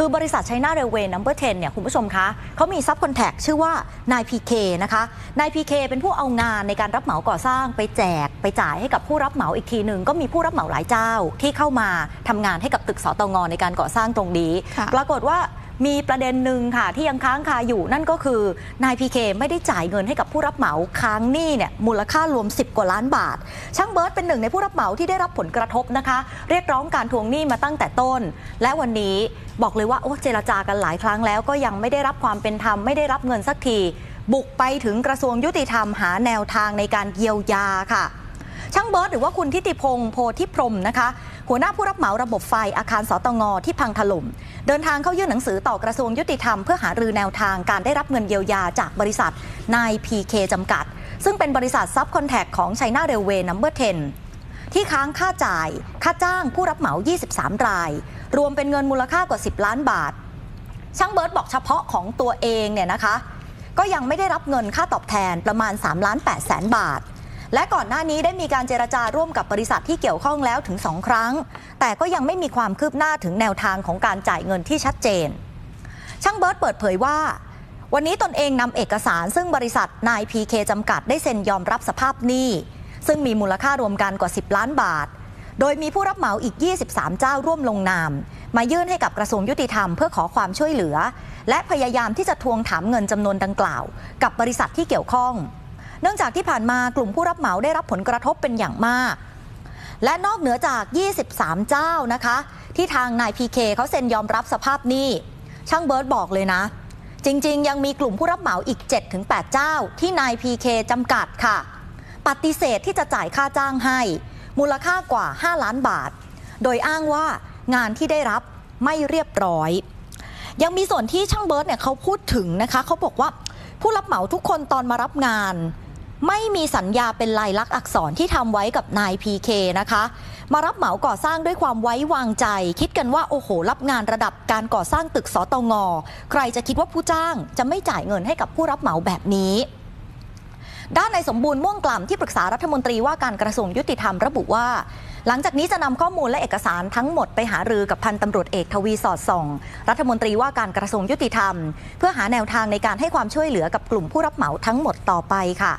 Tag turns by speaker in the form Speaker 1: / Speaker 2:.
Speaker 1: คือบริษัทไชน่าเรลเวย์นัมเบอร์10เนี่ยคุณผู้ชมคะเขามีซับคอนแทคชื่อว่านายพีเคนะคะนายพีเคเป็นผู้เอางานในการรับเหมาก่อสร้างไปแจก ไปจ่ายให้กับผู้รับเหมาอีกทีหนึ่งก็มีผู้รับเหมาหลายเจ้าที่เข้ามาทำงานให้กับตึกสตงในการก่อสร้างตรงนี้
Speaker 2: ค่ะ
Speaker 1: ปรากฏว่า มีประเด็นหนึ่งค่ะ ที่ยังค้างคาอยู่นั่นก็คือนายพีเคไม่ได้จ่ายเงินให้กับผู้รับเหมาค้างหนี้เนี่ยมูลค่ารวม 10 กว่าล้านบาท ช่างเบิร์ตเป็นหนึ่งในผู้รับเหมาที่ได้รับผลกระทบนะคะ เรียกร้องการทวงหนี้มาตั้งแต่ต้น และวันนี้บอกเลยว่าโอ้เจรจากันหลายครั้งแล้วก็ยังไม่ได้รับความเป็นธรรมไม่ได้รับเงินสักทีบุกไปถึงกระทรวงยุติธรรมหาแนวทางในการเยียวยาค่ะ ช่างเบิร์ตหรือว่าคุณทิติพงศ์โพธิพรมนะคะ หัวหน้าผู้รับเหมาระบบไฟอาคารสตงที่พังถล่ม เดินทางเข้ายื่นหนังสือต่อกระทรวงยุติธรรมเพื่อหารือแนวทางการได้รับเงินเยียวยาจากบริษัทนายพีเคจำกัด ซึ่งเป็นบริษัทซับคอนแทคของไชน่าเรลเวย์นัมเบอร์10ที่ค้างค่าจ่าย ค่าจ้างผู้รับเหมา 23 ราย รวมเป็นเงินมูลค่ากว่า 10 ล้านบาท ช่างเบิร์ตบอกเฉพาะของตัวเองเนี่ยนะคะ ก็ยังไม่ได้รับเงินค่าตอบแทนประมาณ 3 ล้าน8แสนบาท และก่อนหน้านี้ได้มีการเจรจาร่วมกับบริษัทที่เกี่ยวข้องแล้วถึง 2 ครั้ง แต่ก็ยังไม่มีความคืบหน้าถึงแนวทางของการจ่ายเงินที่ชัดเจน ช่างเบิร์ตเปิดเผยว่า วันนี้ตนเองนำเอกสาร ซึ่งบริษัทนายพีเคจำกัดได้เซ็นยอมรับสภาพหนี้ซึ่งมีมูลค่ารวมกันกว่า 10 ล้านบาท โดยมีผู้รับเหมาอีก 23 เจ้าร่วมลงนาม มายื่นให้กับกระทรวงยุติธรรมเพื่อขอความช่วยเหลือ และพยายามที่จะทวงถามเงินจำนวนดังกล่าว กับบริษัทที่เกี่ยวข้อง เนื่องจากที่ผ่านมากลุ่มผู้รับเหมาได้รับผลกระทบเป็นอย่างมาก และนอกเหนือจาก 23 เจ้านะคะ ที่ทางนายพีเคเขาเซ็นยอมรับสภาพหนี้ช่างเบิร์ตบอกเลยนะ จริง ๆ ยังมีกลุ่มผู้รับเหมาอีก 7-8 เจ้า ที่นายพีเคจำกัดค่ะ ปฏิเสธที่จะจ่ายค่าจ้างให้ มูลค่ากว่า 5 ล้านบาท โดยอ้างว่างานที่ได้รับไม่เรียบร้อย ยังมีส่วนที่ช่างเบิร์ตเนี่ยเขาพูดถึงนะคะ เขาบอกว่าผู้รับเหมาทุกคนตอนมารับงาน ไม่มีสัญญาเป็นลายลักษณ์อักษรที่ทำไว้กับนายพีเคนะคะ มารับเหมาก่อสร้างด้วยความไว้วางใจ คิดกันว่าโอ้โห รับงานระดับการก่อสร้างตึกสตงใครจะคิดว่าผู้จ้างจะไม่จ่ายเงินให้กับผู้รับเหมาแบบนี้ด้านในสมบูรณ์ม่วงกล่ำที่ปรึกษารัฐมนตรีว่าการกระทรวงยุติธรรมระบุว่า หลังจากนี้จะนำข้อมูลและเอกสารทั้งหมดไปหารือกับพันตำรวจเอกทวีสอดส่อง รัฐมนตรีว่าการกระทรวงยุติธรรม เพื่อหาแนวทางในการให้ความช่วยเหลือกับกลุ่มผู้รับเหมาทั้งหมดต่อไปค่ะ